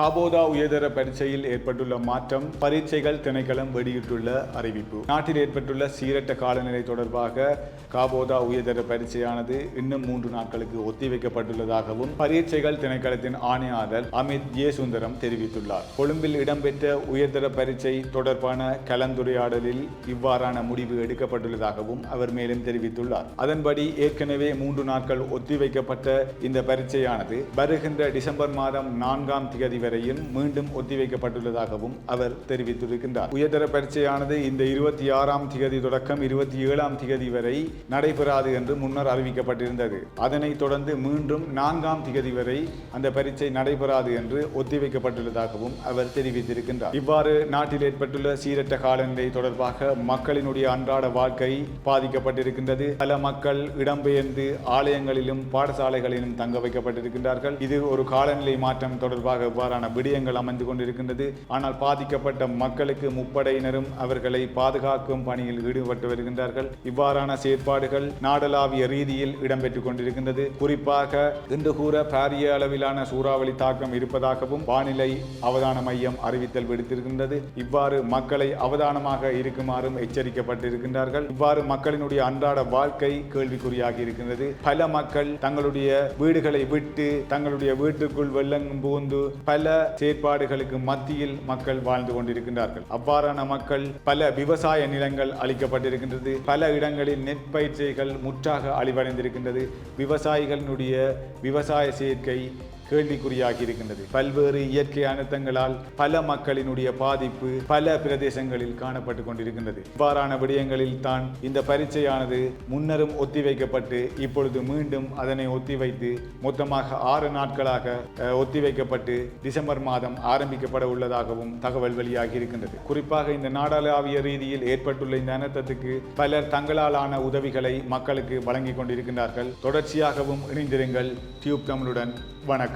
காபோதா உயர்தர பரீட்சையில் ஏற்பட்டுள்ள மாற்றம் பரீட்சைகள் திணைக்களம் வெளியிட்டுள்ள அறிவிப்பு. நாட்டில் ஏற்பட்டுள்ள சீரற்ற காலநிலை தொடர்பாக காபோதா உயர்தர பரீட்சையானது இன்னும் மூன்று நாட்களுக்கு ஒத்திவைக்கப்பட்டுள்ளதாகவும் பரீட்சைகள் திணைக்களத்தின் ஆணையாளர் அமித் ஏ சுந்தரம் தெரிவித்துள்ளார். கொழும்பில் இடம்பெற்ற உயர்தர பரீட்சை தொடர்பான கலந்துரையாடலில் இவ்வாறான முடிவு எடுக்கப்பட்டுள்ளதாகவும் அவர் மேலும் தெரிவித்துள்ளார். அதன்படி ஏற்கனவே மூன்று நாட்கள் ஒத்திவைக்கப்பட்ட இந்த பரீட்சையானது வருகின்ற டிசம்பர் மாதம் நான்காம் திகதி வரையும் மீண்டும் ஒத்திவைக்கப்பட்டுள்ளதாகவும் அவர் தெரிவித்திருக்கின்றார். உயர்தர பரீட்சையானது இந்த இருபத்தி ஆறாம் திகதி தொடக்கம் இருபத்தி ஏழாம் திகதி வரை நடைபெறாது என்று முன்னர் அறிவிக்கப்பட்டிருந்தது. அதனைத் தொடர்ந்து மீண்டும் நான்காம் திகதி வரை அந்த பரீட்சை நடைபெறாது என்று ஒத்திவைக்கப்பட்டுள்ளதாகவும் அவர் தெரிவித்திருக்கின்றார். இவ்வாறு நாட்டில் ஏற்பட்டுள்ள சீரற்ற காலநிலை தொடர்பாக மக்களினுடைய அன்றாட வாழ்க்கை பாதிக்கப்பட்டிருக்கின்றது. பல மக்கள் இடம்பெயர்ந்து ஆலயங்களிலும் பாடசாலைகளிலும் தங்க வைக்கப்பட்டிருக்கின்றார்கள். இது ஒரு காலநிலை மாற்றம் தொடர்பாக இவ்வாறு இவ்வாறான விடயங்கள் அமைந்து கொண்டிருக்கின்றது. ஆனால் பாதிக்கப்பட்ட மக்களுக்கு முப்படையினரும் அவர்களை பாதுகாக்கும் பணியில் ஈடுபட்டு வருகின்றார்கள். இவ்வாறான செயற்பாடுகள் நாடளாவிய ரீதியில் இடம்பெற்றுக் கொண்டிருக்கின்றது. குறிப்பாக இன்று கூற பாரிய அளவிலான சூறாவளி தாக்கம் இருப்பதாகவும் வானிலை அவதான மையம் அறிவித்தல் விடுத்திருக்கின்றது. இவ்வாறு மக்களை அவதானமாக இருக்குமாறும் எச்சரிக்கப்பட்டிருக்கின்றார்கள். இவ்வாறு மக்களினுடைய அன்றாட வாழ்க்கை கேள்விக்குறியாகி இருக்கின்றது. பல மக்கள் தங்களுடைய வீடுகளை விட்டு தங்களுடைய வீட்டுக்குள் வெள்ளம் புகுந்து பல பல செயற்பாடுகளுக்கு மத்தியில் மக்கள் வாழ்ந்து கொண்டிருக்கின்றார்கள். அவ்வாறான மக்கள் பல விவசாய நிலங்கள் அளிக்கப்பட்டிருக்கின்றது பல இடங்களில் நெற்பயிற்சிகள் முற்றாக அழிவடைந்திருக்கின்றது. விவசாயிகளினுடைய விவசாய சேர்க்கை கேள்விக்குறியாகி இருக்கின்றது. பல்வேறு இயற்கை அனர்த்தங்களால் பல மக்களினுடைய பாதிப்பு பல பிரதேசங்களில் காணப்பட்டு கொண்டிருக்கின்றது. இவ்வாறான விடயங்களில் தான் இந்த பரீட்சையானது முன்னரும் ஒத்திவைக்கப்பட்டு இப்பொழுது மீண்டும் அதனை ஒத்திவைத்து மொத்தமாக ஆறு நாட்களாக ஒத்திவைக்கப்பட்டு டிசம்பர் மாதம் ஆரம்பிக்கப்பட உள்ளதாகவும் தகவல் வெளியாகி இருக்கின்றது. குறிப்பாக இந்த நாடாளாவிய ரீதியில் ஏற்பட்டுள்ள இந்த அனர்த்தத்துக்கு பலர் தங்களாலான உதவிகளை மக்களுக்கு வழங்கிக் கொண்டிருக்கின்றார்கள். தொடர்ச்சியாகவும் இணைந்திருங்கள். டியூப் தமிழுடன் வணக்கம்.